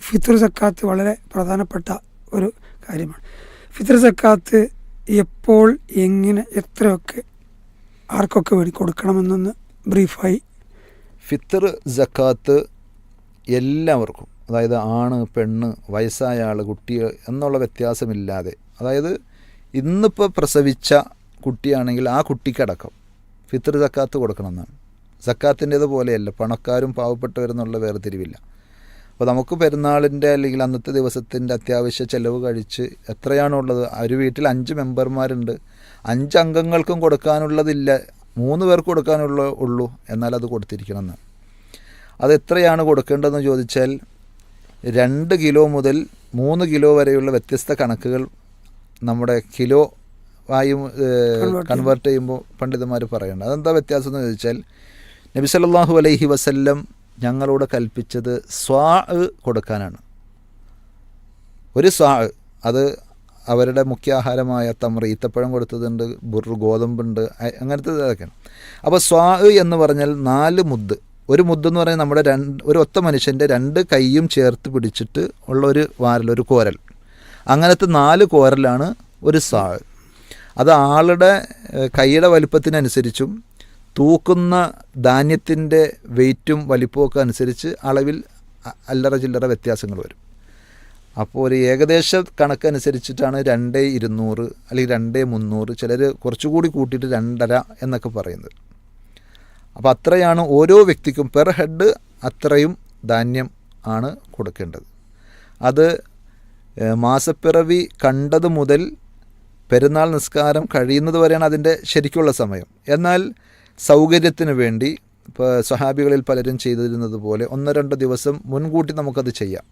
ഫിത്തർ സക്കാത്ത് വളരെ പ്രധാനപ്പെട്ട ഒരു കാര്യമാണ്. ഫിത്തർ സക്കാത്ത് എപ്പോൾ എങ്ങനെ എത്രയൊക്കെ ആർക്കൊക്കെ വേണ്ടി കൊടുക്കണമെന്നൊന്ന് ബ്രീഫായി. ഫിത്തർ സക്കാത്ത് എല്ലാവർക്കും അതായത് ആണ് പെണ്ണ് വയസ്സായ ആൾ കുട്ടി എന്നുള്ള വ്യത്യാസമില്ലാതെ അതായത് ഇന്നിപ്പോൾ പ്രസവിച്ച കുട്ടിയാണെങ്കിൽ ആ കുട്ടിക്കടക്കം ഫിത്തർ സക്കാത്ത് കൊടുക്കണമെന്നാണ്. സക്കാത്തിന്റേത് പോലെയല്ല പണക്കാരും പാവപ്പെട്ടവരെന്നുള്ള വേർതിരിവില്ല. അപ്പോൾ നമുക്ക് പെരുന്നാളിന്റെ അല്ലെങ്കിൽ അന്നത്തെ ദിവസത്തിന്റെ അത്യാവശ്യ ചിലവ് കഴിച്ച് എത്രയാണുള്ളത്? ഒരു വീട്ടിൽ അഞ്ച് മെമ്പർമാരുണ്ട്. അഞ്ച് അംഗങ്ങൾക്കും കൊടുക്കാനുള്ളതില്ല. മൂന്ന് പേർക്ക് കൊടുക്കാനുള്ള ഉള്ളൂ. എന്നാൽ അത് കൊടുത്തിരിക്കണം എന്ന് അത് എത്രയാണ് കൊടുക്കേണ്ടതെന്ന് ചോദിച്ചാൽ രണ്ട് കിലോ മുതൽ മൂന്ന് കിലോ വരെയുള്ള വ്യത്യസ്ത കണക്കുകൾ നമ്മുടെ കിലോ ആയി കൺവേർട്ട് ചെയ്യുമ്പോൾ പണ്ഡിതന്മാർ പറയുന്നുണ്ട് അതെന്താ വ്യത്യാസം എന്ന് ചോദിച്ചാൽ നബി സല്ലല്ലാഹു അലൈഹി വസല്ലം ഞങ്ങളോട് കൽപ്പിച്ചത് സ്വാ കൊടുക്കാനാണ്. ഒരു സ്വാ അത് അവരുടെ മുഖ്യാഹാരമായ തമ്ര ഈത്തപ്പഴം കൊടുത്തതുണ്ട് ബുറു ഗോതമ്പുണ്ട് അങ്ങനത്തെ ഇതൊക്കെയാണ് അപ്പോൾ സ്വാ എന്ന് പറഞ്ഞാൽ നാല് മുദ്ദ് ഒരു മുദ്ദ് എന്ന് പറഞ്ഞാൽ നമ്മുടെ രണ്ട് ഒരു ഒത്ത മനുഷ്യന്റെ രണ്ട് കൈയും ചേർത്ത് പിടിച്ചിട്ട് ഉള്ള ഒരു വാരൽ ഒരു കോരൽ. അങ്ങനത്തെ നാല് കോരലാണ് ഒരു സ്വാ അത് ആളുടെ കൈയുടെ വലിപ്പത്തിനനുസരിച്ചും തൂക്കുന്ന ധാന്യത്തിന്റെ വെയിറ്റും വലിപ്പമൊക്കെ അനുസരിച്ച് അളവിൽ അല്ലറ ചില്ലറ വ്യത്യാസങ്ങൾ വരും. അപ്പോൾ ഒരു ഏകദേശ കണക്കനുസരിച്ചിട്ടാണ് രണ്ട് ഇരുന്നൂറ് അല്ലെങ്കിൽ രണ്ട് മുന്നൂറ് ചിലർ കുറച്ചുകൂടി കൂട്ടിയിട്ട് രണ്ടര എന്നൊക്കെ പറയുന്നത്. അപ്പോൾ അത്രയാണ് ഓരോ വ്യക്തിക്കും പെർ ഹെഡ് അത്രയും ധാന്യം ആണ് കൊടുക്കേണ്ടത്. അത് മാസപ്പിറവി കണ്ടത് മുതൽ പെരുന്നാൾ നിസ്കാരം കഴിയുന്നത് വരെയാണ് അതിന്റെ ശരിക്കുള്ള സമയം. എന്നാൽ സൗകര്യത്തിന് വേണ്ടി ഇപ്പോൾ സഹാബികളിൽ പലരും ചെയ്തിരുന്നത് പോലെ ഒന്നോ രണ്ടോ ദിവസം മുൻകൂട്ടി നമുക്കത് ചെയ്യാം.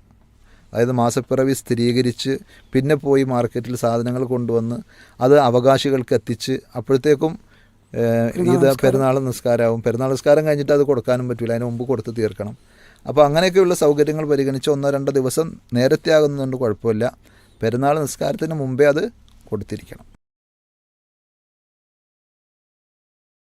അതായത് മാസപ്പിറവി സ്ഥിരീകരിച്ച് പിന്നെ പോയി മാർക്കറ്റിൽ സാധനങ്ങൾ കൊണ്ടുവന്ന് അത് അവകാശികൾക്ക് എത്തിച്ച് അപ്പോഴത്തേക്കും ഇത് പെരുന്നാൾ നിസ്കാരമാവും പെരുന്നാൾ നിസ്കാരം കഴിഞ്ഞിട്ട് അത് കൊടുക്കാനും പറ്റില്ല അതിന് മുമ്പ് കൊടുത്ത് തീർക്കണം. അപ്പോൾ അങ്ങനെയൊക്കെയുള്ള സൗകര്യങ്ങൾ പരിഗണിച്ച് ഒന്നോ രണ്ടോ ദിവസം നേരത്തെ ആകുന്നതുകൊണ്ട് കുഴപ്പമില്ല. പെരുന്നാൾ നിസ്കാരത്തിന് മുമ്പേ അത് കൊടുത്തിരിക്കണം.